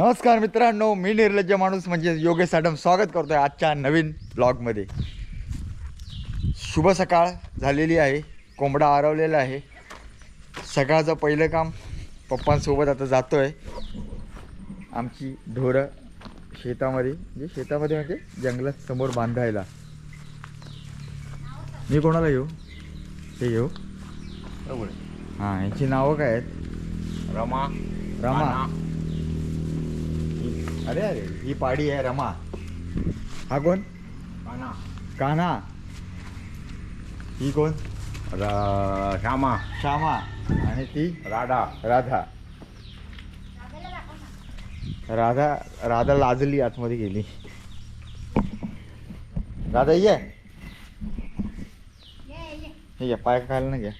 नमस्कार मित्रांनो मी निर्लज्ज माणूस म्हणजे योगेश साडम स्वागत करतोय आजच्या नवीन ब्लॉगमध्ये. शुभ सकाळ झालेली आहे कोंबडा आरवलेला आहे. सकाळचं पहिलं काम पप्पांसोबत आता जातो आहे आमची ढोरं शेतामध्ये म्हणजे शेतामध्ये म्हणजे जंगलात समोर बांधायला. मी कोणाला घेऊ ते घेऊ हां यांची नावं काय आहेत? रमा रमा. अरे अरे ही पाडी आहे रमा. हा कोण? काना. कान्हा ही कोण? र- श्यामा. श्यामा. आणि ती? राधा. राधा. राधा राधा लाजली आतमध्ये गेली. राधा ये. हे घ्या पाय खायला ना घ्या.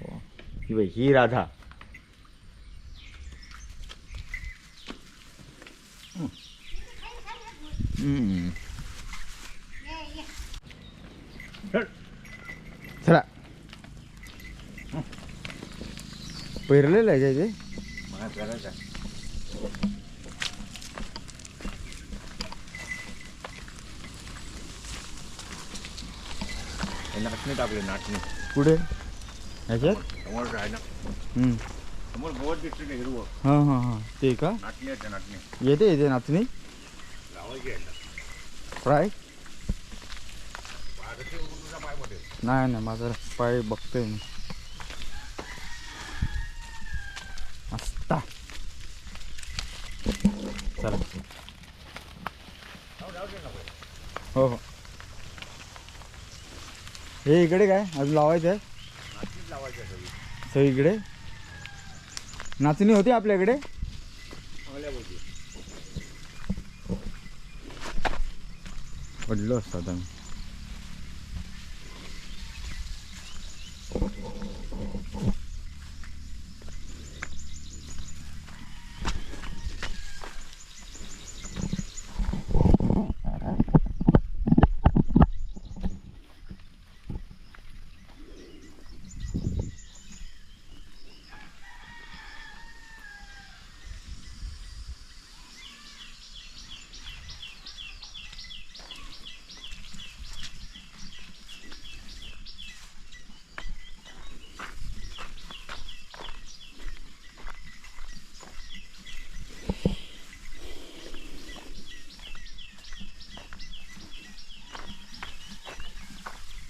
हो. ही बाई ही राधा. चला. पेरलेलं आहे ते नाचणी टाकले नाचणी? कुठे? ह्याच्यात? समोर आहे ना. समोर गवत दिसते हिरवं. हां हां हां. ते का? नाचणी नाचणी. येते येते नाचणी? फ्राय नाही नाही माझा पाय बघतोय मी. असता चला. हो हो. हे इकडे काय? अजून लावायचं आहे? सगळीकडे नाचणी होती आपल्याकडे चांगल्या बोलती पडलो असतो आता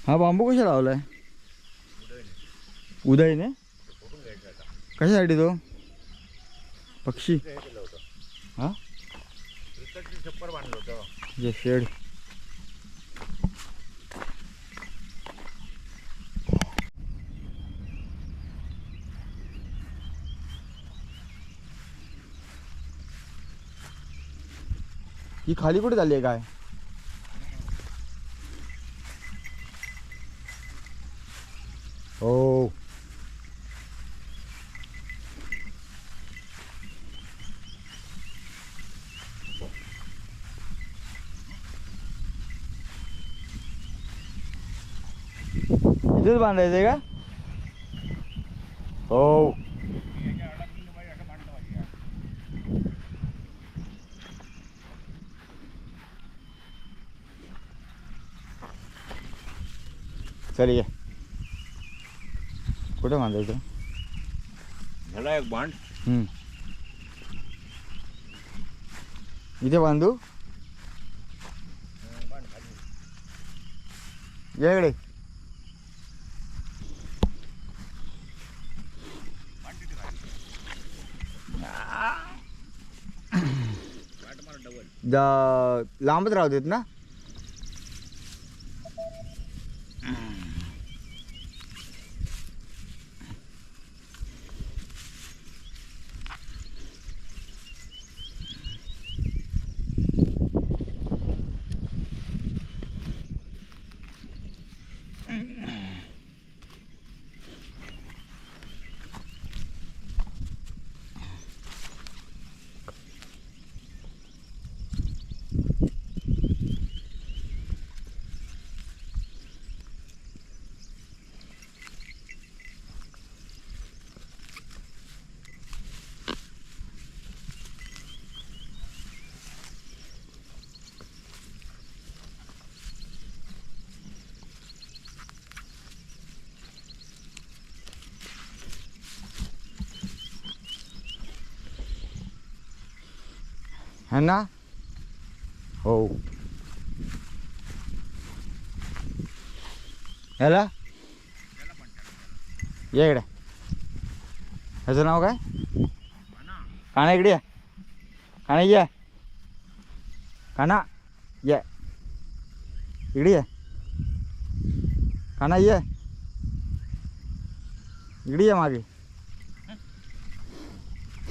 हा बांबू कशा लावलाय? उदयने? कशासाठी तो? पक्षी? हा? छप्पर बांधलं होतं जे शेड. ही खाली कुठे झाली आहे काय हो इथेच बांधायचंय का? हो. चल ये. कुठे बांधायचं? झाला एक बांध. हम्म. इथे बांधू? या इकडे बांध तिथे खाली बांध द लांबच राहू देत ना? है ना? हो. याला? ये इकडे. ह्याचं नाव काय? काना इकडे या. काना ये. काना ये. इकडे ये. काना ये. इकडे ये मागे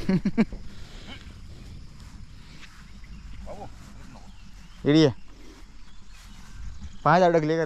बाबू इकडे ये. पायात अडकली का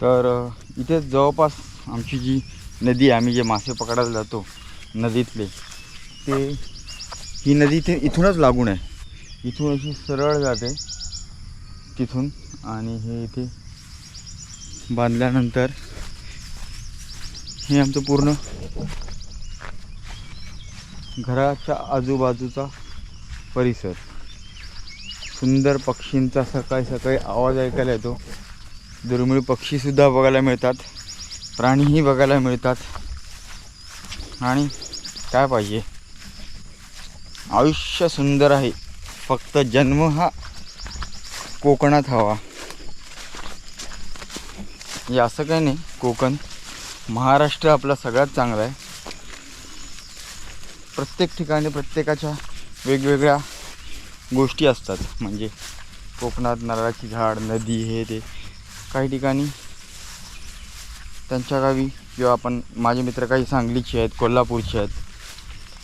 तर इथे जवळपास आमची जी नदी आहे आम्ही जे मासे पकडायला जातो नदीतले ते ही नदी इथे इथूनच लागून आहे. इथून अशी सरळ जाते तिथून आणि हे इथे बांधल्यानंतर हे आमचं पूर्ण घराच्या आजूबाजूचा परिसर. सुंदर पक्षींचा सकाळी सकाळी आवाज ऐकायला येतो. दुर्मिळ पक्षीसुद्धा बघायला मिळतात. प्राणीही बघायला मिळतात. आणि काय पाहिजे? आयुष्य सुंदर आहे. फक्त जन्म हा कोकणात हवा. हे असं काही नाही. कोकण महाराष्ट्र आपला सगळ्यात चांगला आहे. प्रत्येक ठिकाणी प्रत्येकाच्या वेगवेगळ्या गोष्टी असतात. म्हणजे कोकणात नारळाची झाड नदी हे ते. काही ठिकाणी. त्यांच्या गावी किंवा आपण माझे मित्र काही सांगलीचे आहेत कोल्हापूरचे आहेत.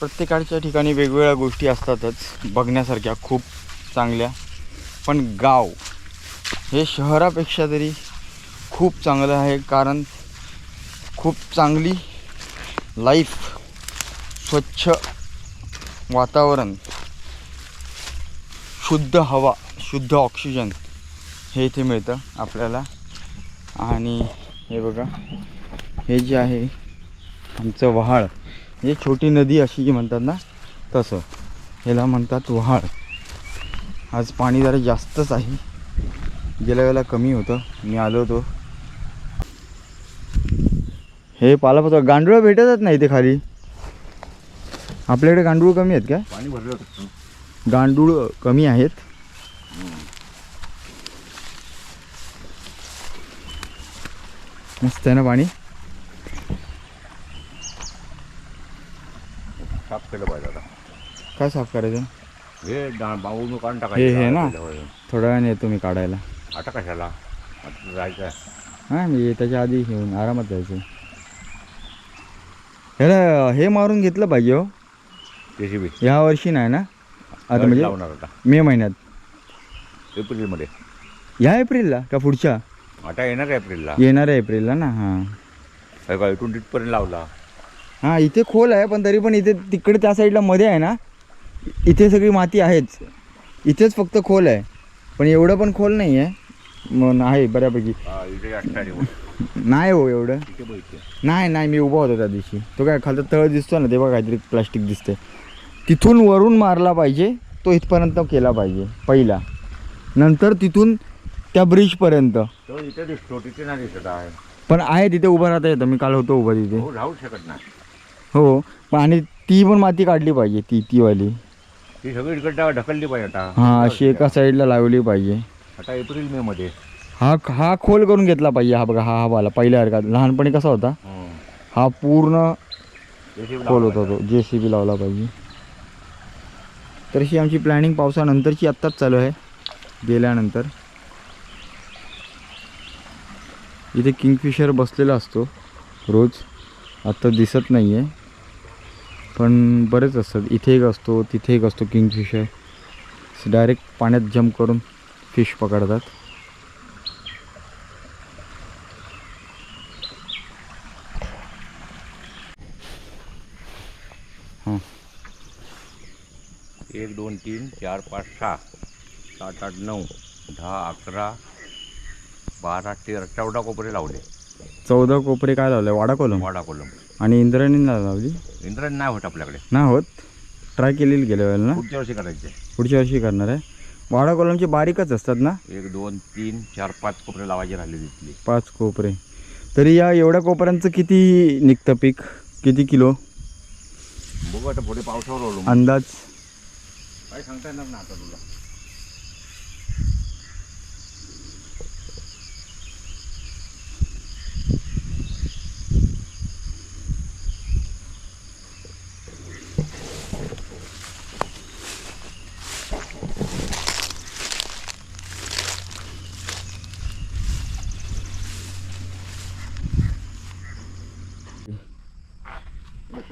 प्रत्येकाच्या ठिकाणी वेगवेगळ्या गोष्टी असतातच बघण्यासारख्या खूप चांगल्या. पण गाव हे शहरापेक्षा तरी खूप चांगलं आहे कारण खूप चांगली लाईफ स्वच्छ वातावरण शुद्ध हवा शुद्ध ऑक्सिजन हे इथे मिळतं आपल्याला. आणि हे बघा हे जे आहे आमचं वहाळ हे छोटी नदी अशी जी म्हणतात ना तसं. ह्याला म्हणतात वहाळ. आज पाणी जरा जास्तच आहे. गेल्या वेळेला कमी होतं मी आलो होतो. हे पालापाचोळा गांडूळ भेटतच नाही इथे खाली. आपल्याकडे गांडूळ कमी आहेत काय पाणी भरलं गांडूळ कमी आहेत. मस्त आहे ना पाणी? साफ केलं पाहिजे आता. काय साफ करायचं? हे डा- बांबू काढून हे- हे ना? टाकायचं थोड्या वेळाने येतो मी काढायला. आता कशाला? आता जायचं हां मी त्याच्या आधी घेऊन आरामात जायचं. ह्याला हे मारून घेतलं पाहिजे हो. जेसीबी ह्या वर्षी नाही ना? आता म्हणजे लावणार आता. मे महिन्यात. एप्रिलमध्ये. ह्या एप्रिलला का पुढच्या? आता येणार आहे एप्रिलला. येणाऱ्या एप्रिलला ना हां. काय इथून तिथपर्यंत लावला. हां इथे खोल आहे पण तरी पण इथे तिकडे त्या साईडला मध्ये आहे ना इथे सगळी माती आहेच. इथेच फक्त खोल आहे पण एवढं पण खोल नाही आहे. मग आहे बऱ्यापैकी. हा, इथे नाही हो एवढं. इथे. नाही नाही मी उभा होतो त्या दिवशी. तो काय खालचा तळ दिसतो ना तेव्हा काहीतरी प्लास्टिक दिसते तिथून वरून मारला पाहिजे तो इथपर्यंत केला पाहिजे पहिला. नंतर तिथून त्या ब्रिजपर्यंत तो इथे दिसतो तिथे नाही दिसत आहे. पण आहे तिथे उभं राहता येतं. मी काल होतो उभा तिथे. हो राहू शकत नाही. हो पण आणि ती पण माती काढली पाहिजे ती ती वाली. ती सगळी इकडं ढकलली पाहिजे आता. हां अशी एका साईडला लावली पाहिजे. आता एप्रिल मे मध्ये. हा हा खोल करून घेतला पाहिजे हा बघा हा हा वाला. पहिल्या वर्गात लहानपणी कसा होता? हं. हा पूर्ण खोल होता तो. जे सी बी लावला पाहिजे. तर ही आमची प्लॅनिंग पावसानंतरची आत्ताच चालू आहे. गेल्यानंतर. इथे किंगफिशर बसलेला असतो रोज. आत्ता दिसत नाही आहे पण बरेच असतात. इथे एक असतो तिथे एक असतो किंगफिशर. डायरेक्ट पाण्यात जंप करून फिश पकडतात. हां. एक दोन तीन चार पाच सहा सात आठ नऊ दहा अकरा बारा तेरा चौदा कोपरे लावले. चौदा कोपरे काय लावले? वाडा कोलम? वाडा कोलम. आणि इंद्रायणी लावली? इंद्रायणी नाही होत आपल्याकडे. नाही होत? ट्राय केलेली गेल्या वेळेला ना? पुढच्या वर्षी करायचे. पुढच्या वर्षी करणार आहे. वाडा कोलमचे बारीकच असतात ना? एक दोन तीन चार पाच कोपरे लावायचे राहिले तिथले. पाच कोपरे. तरी या एवढ्या कोपऱ्यांचं किती निघतं पीक? किती किलो? बघू आता पुढे पावसावर अवलंबून अंदाज? काय सांगता येणार ना आता तुला.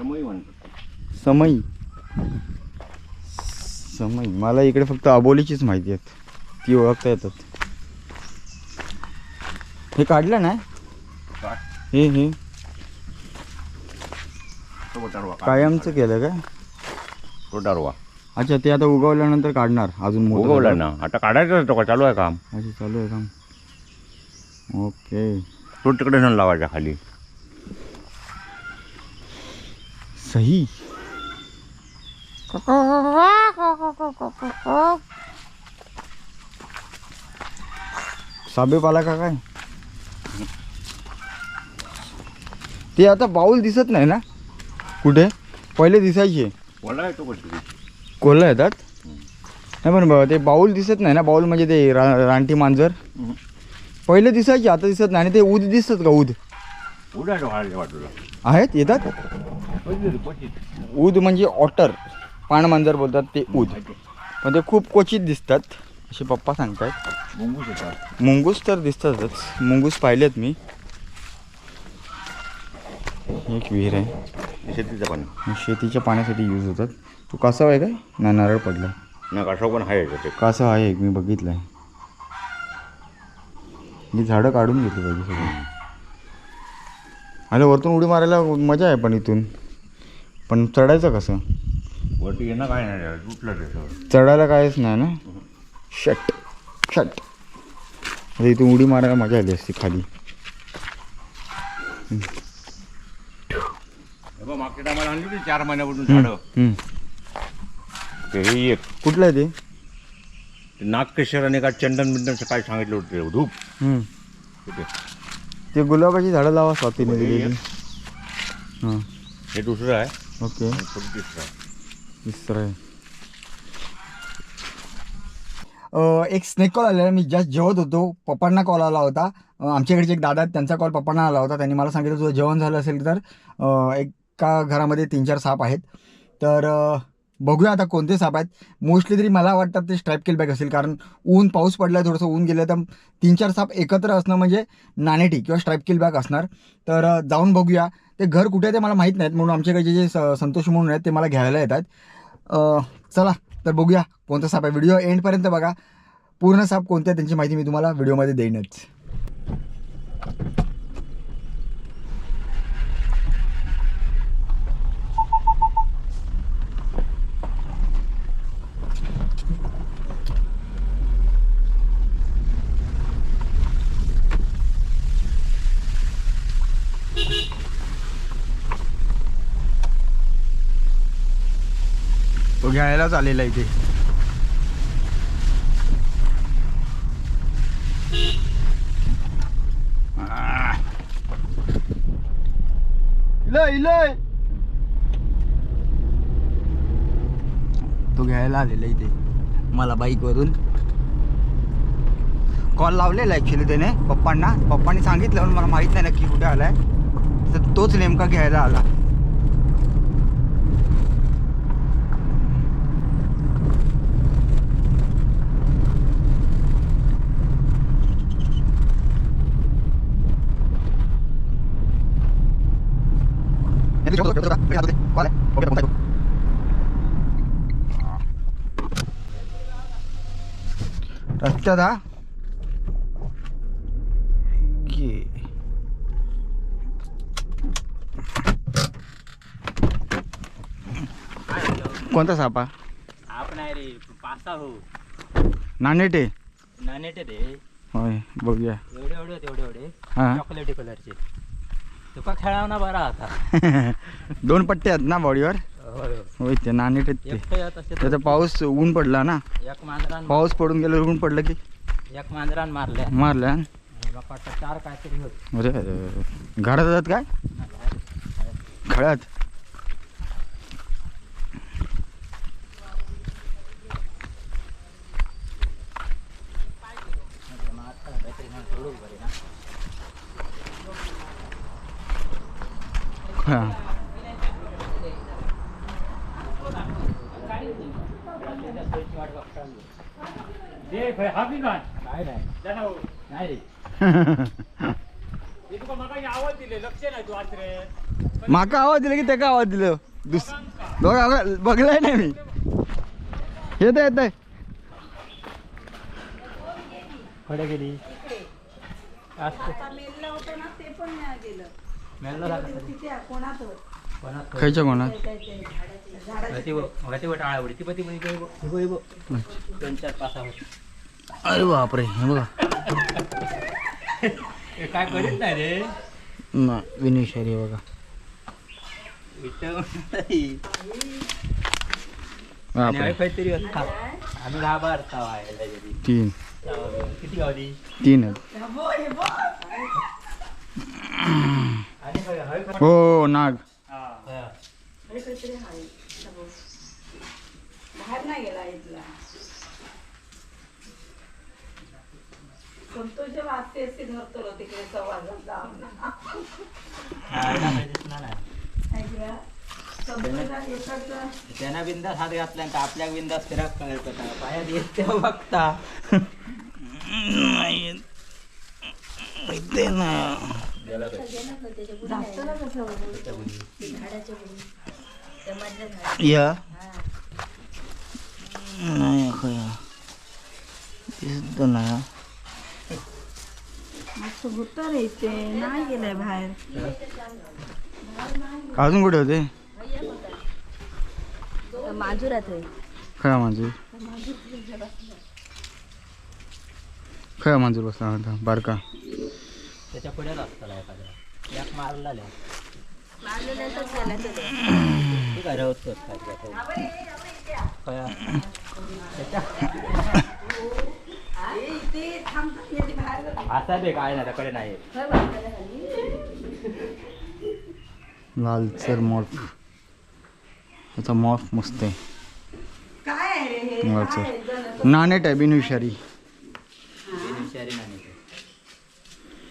समयी म्हणतात. समई. समई. मला इकडे फक्त अबोलीचीच माहिती आहेत. ती ओळखता येतात. हे काढलं ना? हे हे. तो टारवा कायमचं केलं काय तो टारवा अच्छा ते आता उगवल्यानंतर काढणार. अजून मोठं उगवला. ना. आता काढायचं तो का? चालू आहे काम. अच्छा चालू आहे काम. ओके. तो तिकडे नेऊन लावायचा खाली. सही। साबेपाला का काय? ते आता बाऊल दिसत नाही ना? कुठे? पहिले दिसायचे. कशी कोल्हा येतात? नाही पण ब- ते बाऊल दिसत नाही ना? बाऊल म्हणजे ते रा रानटी मांजर. पहिले दिसायचे आता दिसत नाही. आणि ते ऊद दिसतात का वाढले वाटूला? आहेत येतात? ऊद म्हणजे ऑटर पाणमांजर बोलतात ते ऊद. पण ते खूप क्वचित दिसतात. असे पप्पा सांगतायत. मुंगूस येतात मुंगूस तर दिसतातच. मुंगूस पाहिलेत मी. एक विहीर आहे. शेतीचं पाणी. शेतीच्या पाण्यासाठी यूज होतात. तो कासव आहे काय? नाही नारळ पडला. ना कशावर पण आहे कासव आहे. एक मी बघितलं आहे ही झाडं काढून घेतली पाहिजे सगळी. अरे वरतून उडी मारायला मजा आहे पण इथून. पण चढायचं कसं? वरती येणं काय नाही तुटलं ते सगळं. चढायला काहीच नाही ना? शट शट आता इथून उडी मारायला मजा आली असती खाली. हे बघ, मागच्या टायमाला आणली होती चार महिन्यापासून झाडं. हम्म. ते हे एक. कुठलं आहे ते? ते नागकेशर आणि का चंदन बिंदन काय सांगितलं होतं ते धूप. हम्म. ते गुलाबाची झाडं लावा स्वातीने दिलेली. हे दुसरं आहे. ओके पुढे तिसरं आहे तिसरं आहे अ, एक स्नेक कॉल आलेला मी जस्ट जेवत होतो पप्पांना कॉल आला होता. अ, आमच्याकडचे एक दादा आहेत त्यांचा कॉल पप्पांना आला होता. त्यांनी मला सांगितलं तुझं जेवण झालं असेल तर अ, एका घरामध्ये तीन चार साप आहेत. तर अ, बघूया आता कोणते साप आहेत. मोस्टली तरी मला वाटतं ते स्ट्राईप किलबॅक असेल. कारण ऊन पाऊस पडला थोडंसं ऊन गेलं तर तीन चार साप एकत्र असणं म्हणजे नाणेटी किंवा स्ट्राईप किलबॅक असणार. तर जाऊन बघूया. ते घर कुठे आहे ते मला माहीत नाहीत. म्हणून आमच्याकडे जे संतोष म्हणून आहेत ते मला घ्यायला येतात. चला तर बघूया कोणता साप आहे. व्हिडिओ एंडपर्यंत बघा. पूर्ण साप कोणते त्यांची माहिती मी तुम्हाला व्हिडिओमध्ये देईनच. तो घ्यायलाच आलेला इथे लय लय तो घ्यायला आलेला इथे मला बाईकवरून. कॉल लावलेला ॲक्च्युली त्याने पप्पांना. पप्पांनी सांगितलं म्हणून मला माहीत नाही नक्की कुठे आलाय. तर तोच नेमका घ्यायला आला. रस्त्यात हा ये. कोणता सापा आपण आहे रे पासा हो नानेटे नानेट रे होय बघूया एवढे एवढे होते एवढे एवढे हा चॉकलेटी कलरचे तुका खेळावना बरा आता. दोन पट्टे आहेत ना बॉडीवर? होय ते नानेटे ते एकटं येत असे त्याचा पाऊस ऊन पडला ना? एक मांजरान पाऊस पडून गेल्यावर ऊन पडलं की? एक मांजरान मारल्या. मारल्या? चार काहीतरी होत. अरे अरे. घरात जातात काय? खळ्यात हा माका आवाज दिला की त्याका आवाज दिलं. दुस बघा बघा- बघलाय नाही मी. येत येत आहे कडे गेली होतं ना ते पण नाही गेलं. कोणात खायच्या कोणात? बघ. बघ बघ. बघ बघ अरे बापरे हे बघा. काय करीत नाही रे? ना विनेशरी बघा. विठ्ठल बापरे. आणि काहीतरी होता आम्ही दहा बार. तीन. किती गावली तीन हो नाग बाहेर नाही गेला इथला संतोषच्या असते धरतो तिकडे त्यांना बिंदास हात घातल्यानंतर आपल्या बिंदास फिराक कळत येत तेव्हा बघता. जास्त ना. या. नाही खया दिसत नाही नाही गेलंय बाहेर. अजून कुठे होते? माजुरात आहे. खया मांजूर. खया मांजूर बसला होता बारका. त्याच्या पुढेच असताला एखाद्या एक मारला. ठीक आहे काय काय काय. कया. त्याच्या- ते थांबतात येते बाहेर जातात. असा बे काय नाही त्याकडे नाही लालसर मॉर्फ ह्याचा मॉर्फ मस्त आहे काय आहे रे लालसर काय आहे? जण- नानेट आहे बिनविषारी बेनिफिशियरी नाही ते.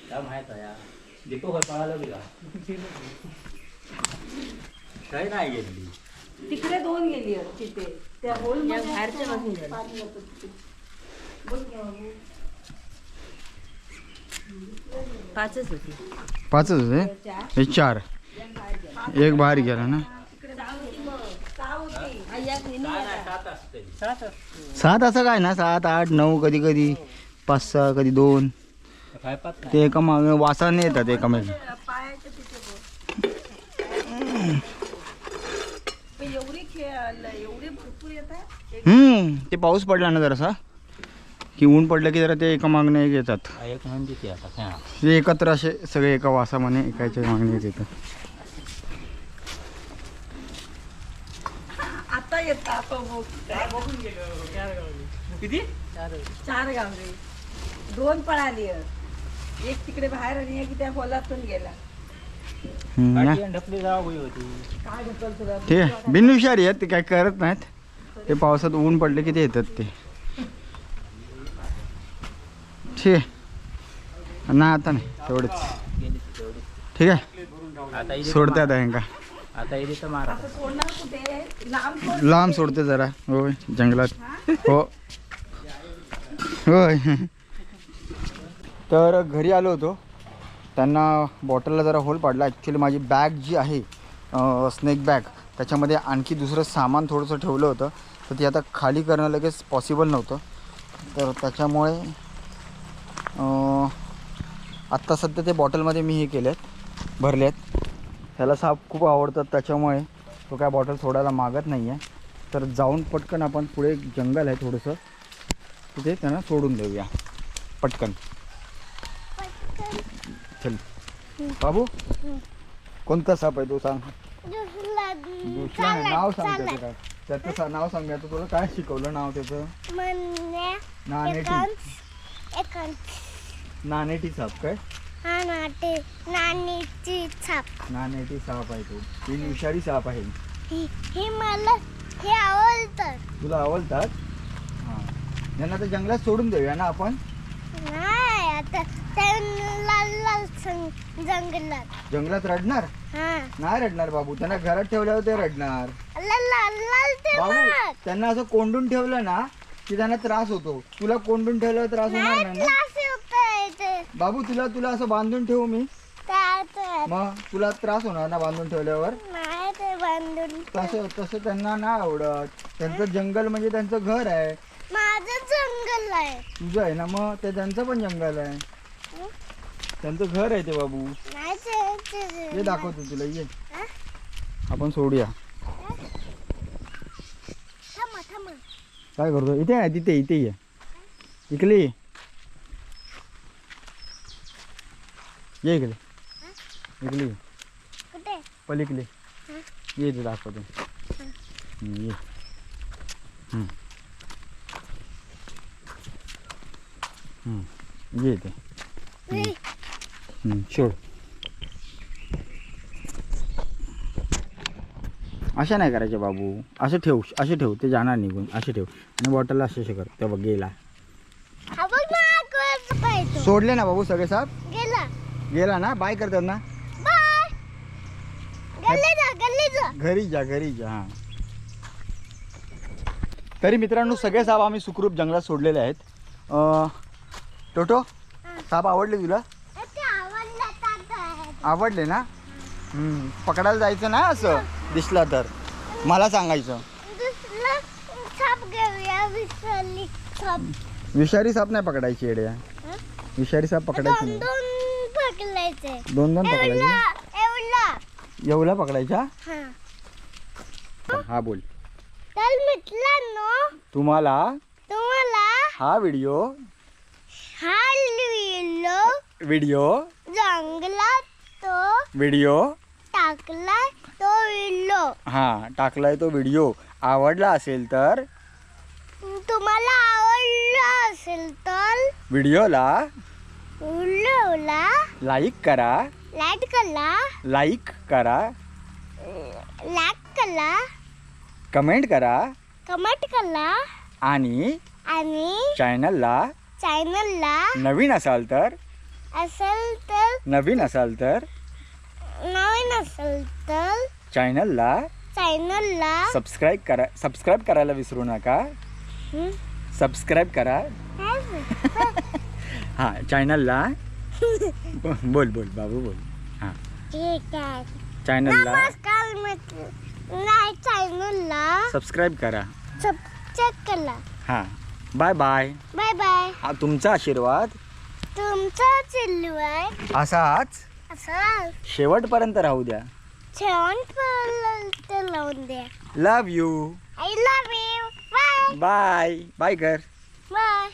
त्या माहीत आहे या. दीपक होय पळाला बी का काही नाही गेली तिकडे दोन गेली आहे तिथे. त्या होल बाहेरच्या पाचच होती. पाचच होते? हे चार. एक बाहेर गेला ना? काय नाही सात असते. सात असं काय ना? सात आठ नऊ कधी कधी पाच सहा कधी दोन. काय ते एका मागे वासाने येतात येतात? हम्म ते पाऊस पडला ना जरासा. की ऊन पडलं की जरा ते एका मागणे एक येतात. एक ती हा. एकत्र असे सगळे एका वासामाने एकाच्या मागणे येतात. किती? चार गावरे दोन पळाली. एक तिकडे बाहेर आणि एक त्या होलातून गेला. हम्म, ना. काठी आणि ढकली जावा गोई होती. काय ढकल तुला? ते बिनविषारी आहेत ते काय करत नाहीत. ते पावसात ऊन पडले की ते येतात ते. ठीक आहे. ना आता नाही तेवढंच. गेली ती तेवढी ठीक आहे. आता इथे सोडते आता ह्यांका आता इथे तर मारा. असं सोडणार कुठे? लांब सोड. लांब सोडते जरा. होय जंगलात. हो. होय. तर घरी आलो होतो. त्यांना बॉटलला जरा होल पाडला. ॲक्च्युली माझी बॅग जी आहे स्नेक बॅग त्याच्यामध्ये आणखी दुसरं सामान थोडंसं ठेवलं होतं. तर ते आता खाली करणं लगेच पॉसिबल नव्हतं. तर त्याच्यामुळे आत्ता सध्या ते बॉटलमध्ये मी हे केलेत भरलेत. त्याला साप खूप आवडतात त्याच्यामुळे तो काय बॉटल सोडायला मागत नाही आहे तर जाऊन पटकन आपण पुढे जंगल आहे थोडंसं. तिथे त्यांना सोडून देऊया. पटकन. चल. बाबू कोणता साप आहे तो सांग. दुसरा नाही, नाव सांग त्याचं काय. त्याचं सा- नाव सांग मी आता तुला काय शिकवलं नाव त्याचं? नानेटी. नानेटी साप काय? नाणीची छाप नानेटी साप आहे तो. तीन विषारी साप आहे. ही ही मला हे आवडतं. तुला आवडतात? हां. यांना तर जंगलात सोडून देऊया ना आपण नाही आता ते लाल लाल सं- जंगलात. जंगलात रडणार? हा. नाही रडणार बाबू त्यांना घरात ठेवल्यावर ते रडणार. बाबू. त्यांना असं कोंडून ठेवलं ना की त्यांना त्रास होतो. तुला कोंडून ठेवल्यावर त्रास होणार नाही नाही ना? क्लास होतंय ते. बाबू तुला तुला असं बांधून ठेवू मी? मग तुला त्रास होणार ना बांधून ठेवल्यावर? नाही ते बांधून तसं तसं त्यांना नाही आवडत. त्यांचं जंगल म्हणजे त्यांचं घर आहे. माझं जंगल आहे. तुझं आहे ना मग ते त्यांचं पण जंगल आहे. त्यांचं घर आहे ते बाबू. हे ये दाखवतो तुला ये. आपण सोडूया. काय करतो? इथे आहे तिथे इथे ये. इकडे ये. ये इकडे. इकडे ये. पलीकडे. ये इथे दाखवतो. ये. हम्म. हम्म, ये इथे. सोड अशा नाही करायचे बाबू. असं ठेव असे ठेव. ते जाणार निघून असे ठेव. आणि बॉटलला असे असे कर. ते बघ गेला सोडले ना बाबू सगळे साप? गेला. गेला ना? बाय करतात ना? बाय गल्ली जा गल्ली जा. घरी जा घरी जा हां. तरी मित्रांनो सगळे साप आम्ही सुखरूप जंगलात सोडलेले आहेत. टोटो साप आवडले तुला? आवडले ना? हम्म, पकडायला जायचं ना असं? दिसला तर. मला सांगायचं. दुसरं छाप घेऊया विसरली छाप. विषारी साप नाही पकडायची येड्या. विषारी साप पकडायची दोन नाही. दोन पकडलायचे दोन दोन पकडायचे एवढा एवढा. येवला पकडायच्या? हा. हा बोल. तर मित्रांनो तुम्हाला तुम्हाला हा व्हिडिओ हा लिहिलो. व्हिडिओ व्हिडिओ टाकला तो लिहिलो हा टाकलाय तो व्हिडिओ आवडला असेल तर? तुम्हाला आवडला असेल तर? व्हिडिओला व्हिडिओला लाईक करा. लाईक करा. लाईक करा. लाईक करा. कमेंट करा. कमेंट करा. आणि आणि चॅनलला चॅनलला नवीन असाल तर? असेल तर? नवीन असाल तर? असेल तर चॅनलला चॅनलला सबस्क्राईब करा सबस्क्राईब करायला विसरू नका. हं? सबस्क्राईब करा. हां? चॅनलला बोल बोल बाबू बोल. हां. ठीक आहे. चॅनलला नमस्कार मित्र. नाही चॅनलला सबस्क्राईब करा. सबस्क्राईब करा. हां. Bye bye. Bye bye. हा तुमचा आशीर्वाद. तुमचा चिल्लू आहे असाच. असं. शेवटपर्यंत राहू द्या. लावून द्या. Love you I love you bye bye bye कर बाय